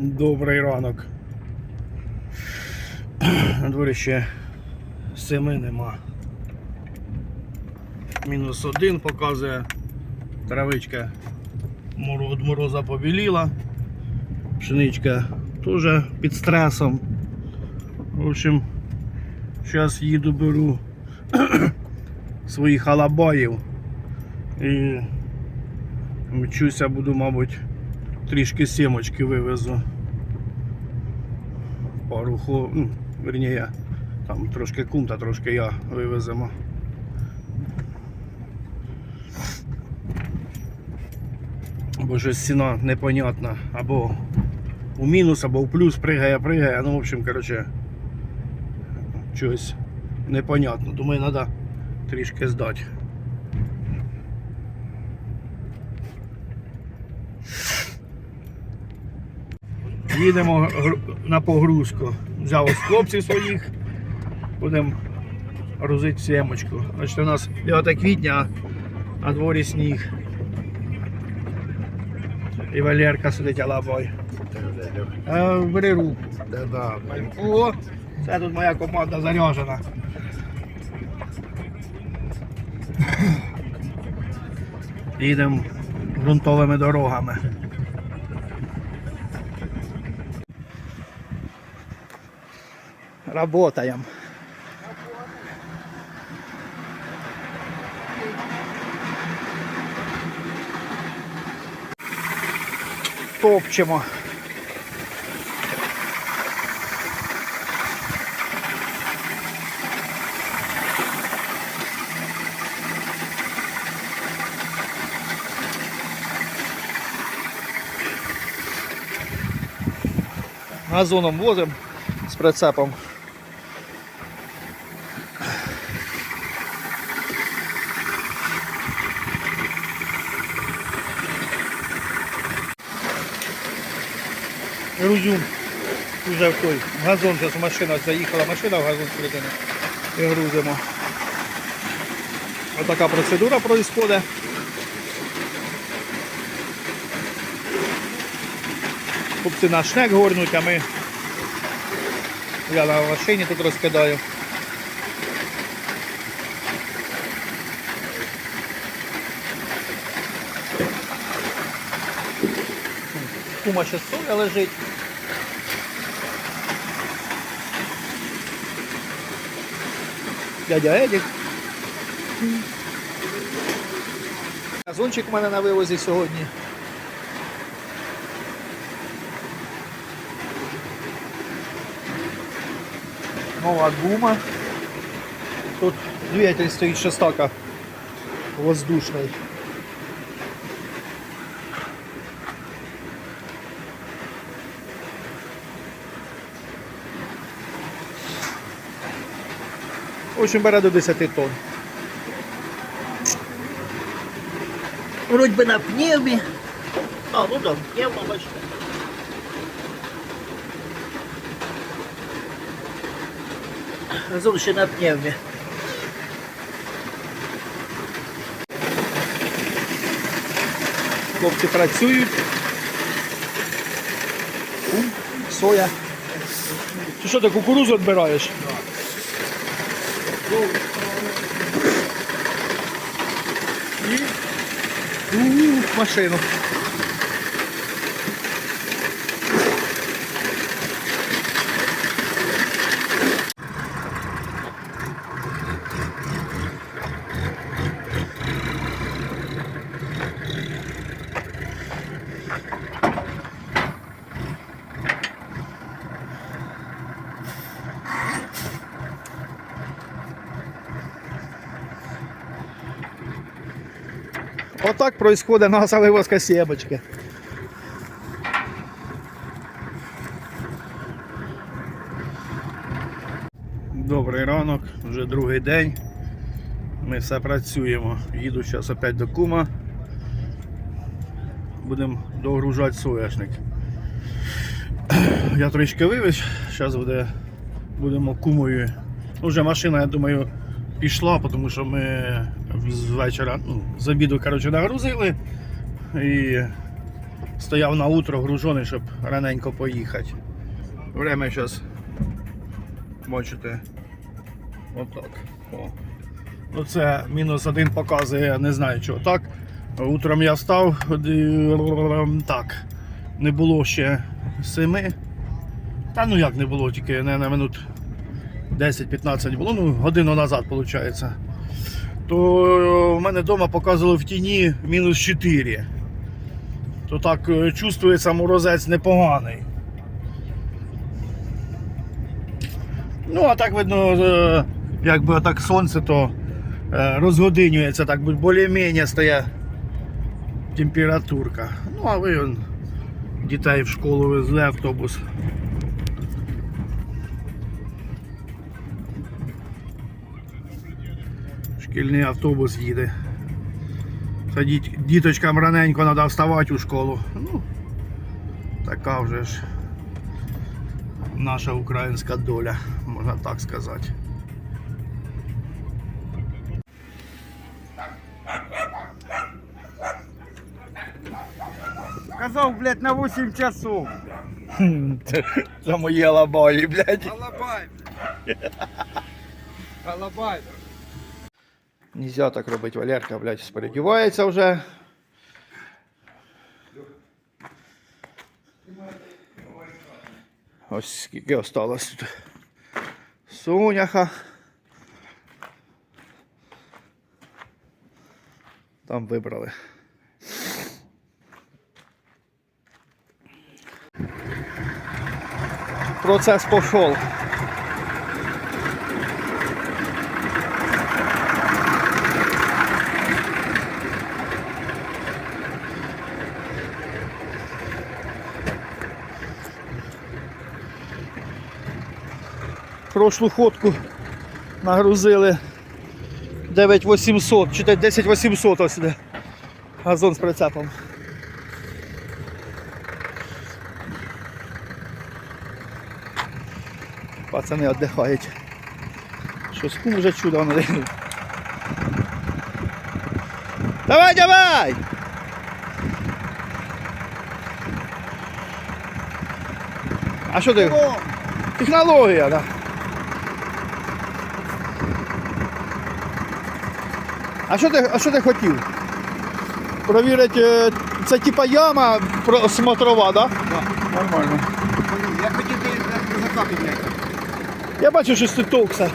Добрий ранок. На дворі ще семи нема. Мінус один показує. Травичка від мороза побіліла. Пшеничка теж під стресом. В общем, зараз їду беру своїх алабаїв і мчуся буду, мабуть, трішки сімочки вивезу. Пару хо... ну, верніше, там трошки кум та трошки я вивеземо. Бо щось ціна непонятна. Або у мінус, або в плюс пригає, пригає. Ну, в общем, короче, щось непонятно. Думаю, треба трішки здати. Їдемо на погрузку. Взяв хлопців своїх. Будемо грузити сімочку. Значить, у нас 9 квітня, а дворі сніг. І Валерка сидить алабой. Е, Бери руку. О, це тут моя команда заряжена. Їдемо ґрунтовими дорогами. Работаем. Топчемо. Газоном возимо з прицепом. Грузю вже в той газон, зараз машина заїхала, машина в газон середини. і грузимо. Отака процедура відбувається. Хлопці на шнек горнуть, а ми я на машині тут розкидаю. Кума ще соля лежить. Дядя Едік. Газончик у мене на вивозі сьогодні. Нова гума. Тут двигатель стоїть шестака воздушний. В общем, бере до 10 тонн. Вроді би на пневмі. А, ну так, пневма, бачите. Разом ще на пневмі. Хлопці працюють. Соя. Ти що, ти кукурузу відбираєш? І у, в машину. Отак происходит наша вивозка сімочки. Добрий ранок, вже другий день. Ми все працюємо. Їду зараз опять до кума. Будемо догружати соняшник. Я трішки вивез, зараз буде, будемо кумою. Ну, вже машина, я думаю, пішла, тому що ми з вечора, ну, з обіду коротше, нагрузили і стояв на утро гружений, щоб раненько поїхати. Время зараз. Бачите. Отак. О. Ну це мінус один показує, я не знаю чого. Так. Утром я встав, так. Не було ще семи. Та ну як не було, тільки на минут 10-15 було, ну годину назад виходить. То е, в мене вдома показували в тіні мінус 4. То так е, чувствується морозець непоганий. Ну, а так видно, е, якби так сонце, то розгодинюється, так більш-менш стає температурка. Ну, а ви он, дітей в школу везли автобус. Шкільний автобус їде. Це діт- діточкам раненько треба вставати у школу. Ну, така вже ж наша українська доля, можна так сказати. Казав, блядь, на 8 часов. Це мої лабої, блядь. Алабай. Алабай. Нельзя так робити, Валерка, блядь, передівається вже. Ось скільки осталось тут. Соняха. Там вибрали. Процес пішов. Прошлу ходку нагрузили 9800, чи 10800 ось сюди. Газон з прицепом. Пацани віддихають. Щось кум вже чудо не Давай, давай! А що ти? Технологія, да. А що ти, а що ти хотів? Провірити, е, це типа яма смотрова, смотрова, да? Да. Нормально. Я хотів ти закапи. Я бачу, що ти товкся.